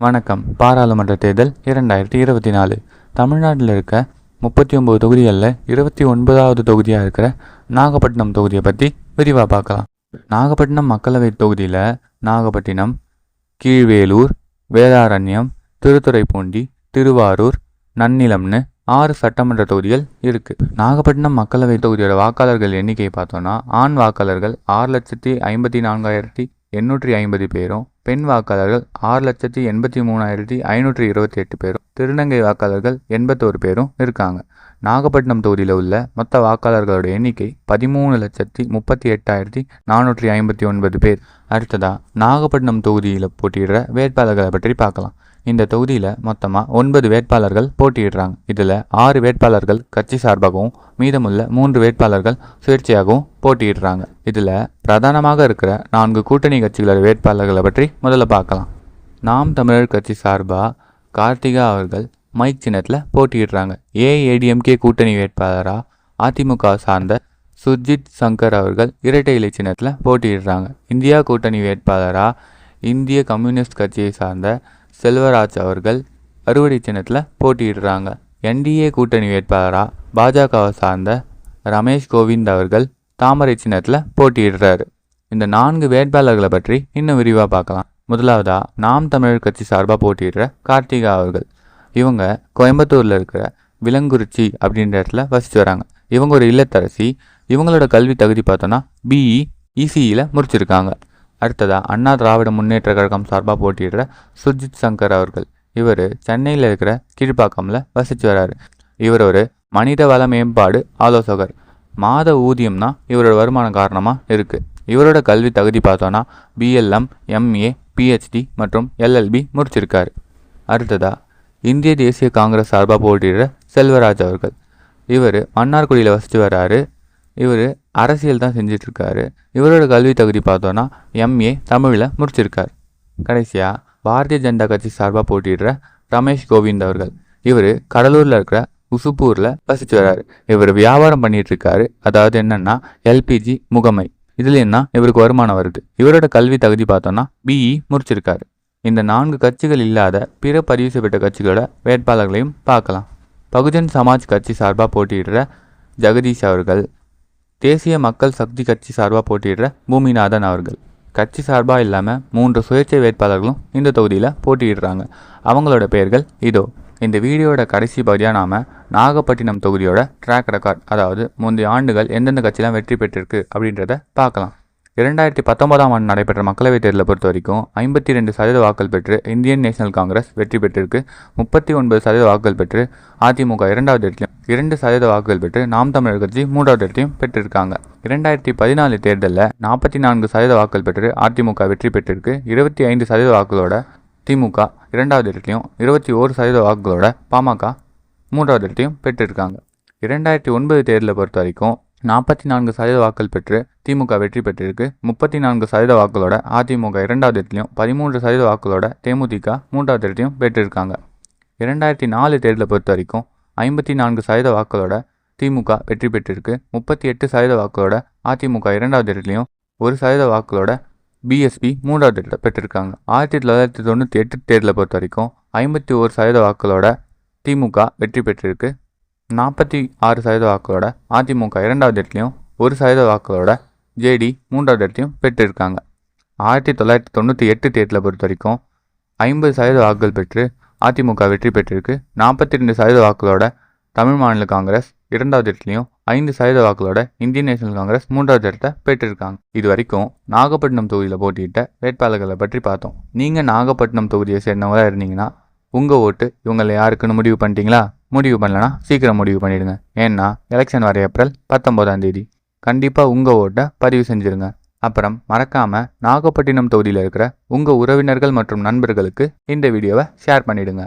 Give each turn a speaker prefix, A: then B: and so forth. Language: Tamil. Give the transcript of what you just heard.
A: வணக்கம். பாராளுமன்ற தேர்தல் இரண்டாயிரத்தி இருபத்தி நாலு. தமிழ்நாட்டில் இருக்க முப்பத்தி ஒம்பது தொகுதிகளில் இருபத்தி ஒன்பதாவது தொகுதியாக இருக்கிற நாகப்பட்டினம் தொகுதியை பற்றி விரிவாக பார்க்கலாம். நாகப்பட்டினம் மக்களவை தொகுதியில் நாகப்பட்டினம் கீழ்வேலூர் வேதாரண்யம் திருத்துறைப்பூண்டி திருவாரூர் நன்னிலம்னு ஆறு சட்டமன்ற தொகுதிகள் இருக்குது நாகப்பட்டினம் மக்களவை தொகுதியோட வாக்காளர்கள் எண்ணிக்கை பார்த்தோன்னா ஆண் வாக்காளர்கள் ஆறு லட்சத்தி ஐம்பத்தி நான்காயிரத்தி எண்ணூற்றி ஐம்பது பேரும் பெண் வாக்காளர்கள் ஆறு லட்சத்தி எண்பத்தி மூணாயிரத்தி ஐநூற்றி இருபத்தி எட்டு பேரும் திருநங்கை வாக்காளர்கள் எண்பத்தோரு பேரும் இருக்காங்க. நாகப்பட்டினம் தொகுதியில் உள்ள மொத்த வாக்காளர்களோட எண்ணிக்கை பதிமூணு லட்சத்தி முப்பத்தி எட்டாயிரத்தி நானூற்றி ஐம்பத்தி ஒன்பது பேர். அடுத்ததா நாகப்பட்டினம் தொகுதியில் போட்டியிடுற வேட்பாளர்களை பற்றி பார்க்கலாம். இந்த தொகுதியில் மொத்தமாக ஒன்பது வேட்பாளர்கள் போட்டியிடுறாங்க. இதில் ஆறு வேட்பாளர்கள் கட்சி சார்பாகவும் மீதமுள்ள மூன்று வேட்பாளர்கள் சுயேட்சையாகவும் போட்டியிடுறாங்க. இதில் பிரதானமாக இருக்கிற நான்கு கூட்டணி கட்சிகளோட வேட்பாளர்களை பற்றி முதல்ல பார்க்கலாம். நாம் தமிழர் கட்சி சார்பாக கார்த்திகா அவர்கள் மைக் சின்னத்தில் போட்டியிடுறாங்க. ஏஏடிஎம்கே கூட்டணி வேட்பாளராக அதிமுக சார்ந்த சுர்ஜித் சங்கர் அவர்கள் இரட்டை இலை சின்னத்தில் போட்டியிடுறாங்க. இந்தியா கூட்டணி வேட்பாளராக இந்திய கம்யூனிஸ்ட் கட்சியை சார்ந்த செல்வராஜ் அவர்கள் அறுவடை சின்னத்தில் போட்டியிடுறாங்க. என்டிஏ கூட்டணி வேட்பாளராக பாஜகவை சார்ந்த ரமேஷ் கோவிந்த் அவர்கள் தாமரை சின்னத்தில் போட்டியிடுறாரு. இந்த நான்கு வேட்பாளர்களை பற்றி இன்னும் விரிவாக பார்க்கலாம். முதலாவதா நாம் தமிழர் கட்சி சார்பாக போட்டியிடுற கார்த்திகா அவர்கள். இவங்க கோயம்புத்தூரில் இருக்கிற விலங்குறிச்சி அப்படின்ற இடத்துல வசித்து வராங்க. இவங்க ஒரு இல்லத்தரசி. இவங்களோட கல்வி தகுதி பார்த்தோன்னா பிஇ இசிஇயில் முடிச்சிருக்காங்க. அடுத்ததாக அண்ணா திராவிட முன்னேற்ற கழகம் சார்பாக போட்டியிடுற சுர்ஜித் சங்கர் அவர்கள். இவர் சென்னையில் இருக்கிற கீழ்ப்பாக்கமில் வசித்து வராரு. இவர் ஒரு மனித வள மேம்பாடு ஆலோசகர். மாத ஊதியம்னா இவரோட வருமான காரணமாக இருக்குது இவரோட கல்வி தகுதி பார்த்தோன்னா பிஎல்எம் எம்ஏ பிஹெச்டி மற்றும் எல்எல்பி முடிச்சிருக்காரு. அடுத்ததாக இந்திய தேசிய காங்கிரஸ் சார்பாக போட்டியிடுற செல்வராஜ் அவர்கள். இவர் மன்னார்குடியில் வசித்து வராரு. இவர் அரசியல் தான் செஞ்சிட்ருக்காரு. இவரோட கல்வி தகுதி பார்த்தோன்னா எம்ஏ தமிழில் முடிச்சிருக்கார். கடைசியாக பாரதிய ஜனதா கட்சி சார்பாக போட்டிடுற ரமேஷ் கோவிந்த் அவர்கள். இவர் கடலூரில் இருக்கிற உசுப்பூரில் வசித்து வர்றாரு இவர் வியாபாரம் பண்ணிகிட்ருக்காரு அதாவது என்னென்னா எல்பிஜி முகமை. இதில் என்ன இவருக்கு வருமானம் வருது. இவரோட கல்வி தகுதி பார்த்தோன்னா பிஇ முடிச்சிருக்காரு. இந்த நான்கு கட்சிகள் இல்லாத பிற பதிவு செய்யப்பட்ட கட்சிகளோட வேட்பாளர்களையும் பார்க்கலாம். பகுஜன் சமாஜ் கட்சி சார்பாக போட்டியிடுற ஜெகதீஷ் அவர்கள் தேசிய மக்கள் சக்தி கட்சி சார்பாக போட்டியிடுற பூமிநாதன் அவர்கள். கட்சி சார்பாக இல்லாமல் மூன்று சுயேட்சை வேட்பாளர்களும் இந்த தொகுதியில் போட்டியிடுறாங்க. அவங்களோட பெயர்கள் இதோ. இந்த வீடியோட கடைசி பகுதியாக நாம் நாகப்பட்டினம் தொகுதியோட ட்ராக் ரெக்கார்ட் அதாவது முந்தைய ஆண்டுகள் எந்தெந்த கட்சியெலாம் வெற்றி பெற்றிருக்கு அப்படின்றத பார்க்கலாம். இரண்டாயிரத்தி பத்தொன்பதாம் ஆண்டு நடைபெற்ற மக்களவைத் தேர்தலை பொறுத்த வரைக்கும் ஐம்பத்தி ரெண்டு சதவீத வாக்கள் பெற்று இந்தியன் நேஷனல் காங்கிரஸ் வெற்றி பெற்றிருக்கு. முப்பத்தி ஒன்பது சதவீத வாக்குகள் பெற்று அதிமுக இரண்டாவது இடத்திலும் இரண்டு சதவீத வாக்குகள் பெற்று நாம் தமிழர் கட்சி மூன்றாவது இடத்தையும் பெற்றிருக்காங்க. இரண்டாயிரத்தி பதினாலு தேர்தலில் நாற்பத்தி நான்கு சதவீத வாக்குகள் பெற்று அதிமுக வெற்றி பெற்றிருக்கு. இருபத்தி ஐந்து சதவீத வாக்குகளோட திமுக இரண்டாவது இடத்துலையும் இருபத்தி ஓரு சதவீத வாக்குகளோட பாமக மூன்றாவது இடத்தையும் பெற்றிருக்காங்க. இரண்டாயிரத்தி ஒன்பது தேர்தலை பொறுத்த வரைக்கும் நாற்பத்தி நான்கு சதவீத வாக்கள் பெற்று திமுக வெற்றி பெற்றிருக்கு. முப்பத்தி நான்கு சதவீத வாக்களோட அதிமுக இரண்டாவது இடத்துலையும் பதிமூன்று சதவீத வாக்களோட தேமுதிக மூன்றாவது இடத்தையும் பெற்றிருக்காங்க. இரண்டாயிரத்தி நாலு தேர்தலை பொறுத்த வரைக்கும் ஐம்பத்தி நான்கு சதவீத வாக்களோட திமுக வெற்றி பெற்றிருக்கு. முப்பத்தி எட்டு சதவீத வாக்களோட அதிமுக இரண்டாவது இடத்துலையும் ஒரு சதவீத வாக்களோட பிஎஸ்பி மூன்றாவது இடத்தை பெற்றிருக்காங்க. ஆயிரத்தி தொள்ளாயிரத்தி தொண்ணூற்றி எட்டு தேர்தலை பொறுத்த வரைக்கும் ஐம்பத்தி ஒரு சதவீத வாக்களோட திமுக வெற்றி பெற்றிருக்கு. நாற்பத்தி ஆறு சதவீத வாக்குகளோட அதிமுக இரண்டாவது இடத்துலையும் ஒரு சதவீத வாக்குகளோட ஜேடி மூன்றாவது இடத்தையும் பெற்றிருக்காங்க. ஆயிரத்தி தொள்ளாயிரத்தி தொண்ணூற்றி எட்டு தேர்தலை பொறுத்த வரைக்கும் ஐம்பது சதவீத வாக்குகள் பெற்று அதிமுக வெற்றி பெற்றிருக்கு. நாற்பத்தி ரெண்டு சதவீத வாக்குகளோட தமிழ் மாநில காங்கிரஸ் இரண்டாவது இடத்துலையும் ஐந்து சதவீத வாக்குகளோட இந்தியன் நேஷனல் காங்கிரஸ் மூன்றாவது இடத்தை பெற்றிருக்காங்க. இது வரைக்கும் நாகப்பட்டினம் தொகுதியில் போட்டியிட்ட வேட்பாளர்களை பற்றி பார்த்தோம். நீங்கள் நாகப்பட்டினம் தொகுதியை சேர்ந்தவங்களா இருந்தீங்கன்னா உங்கள் ஓட்டு இவங்களை யாருக்குன்னு முடிவு பண்ணிட்டீங்களா? முடிவு பண்ணலனா சீக்கிரம் முடிவு பண்ணிடுங்க. ஏன்னா எலெக்ஷன் வர ஏப்ரல் பத்தொம்போதாம் தேதி. கண்டிப்பாக உங்கள் ஓட்டை பதிவு செஞ்சுருங்க. அப்புறம் மறக்காமல் நாகப்பட்டினம் தொகுதியில் இருக்கிற உங்கள் உறவினர்கள் மற்றும் நண்பர்களுக்கு இந்த வீடியோவை ஷேர் பண்ணிவிடுங்க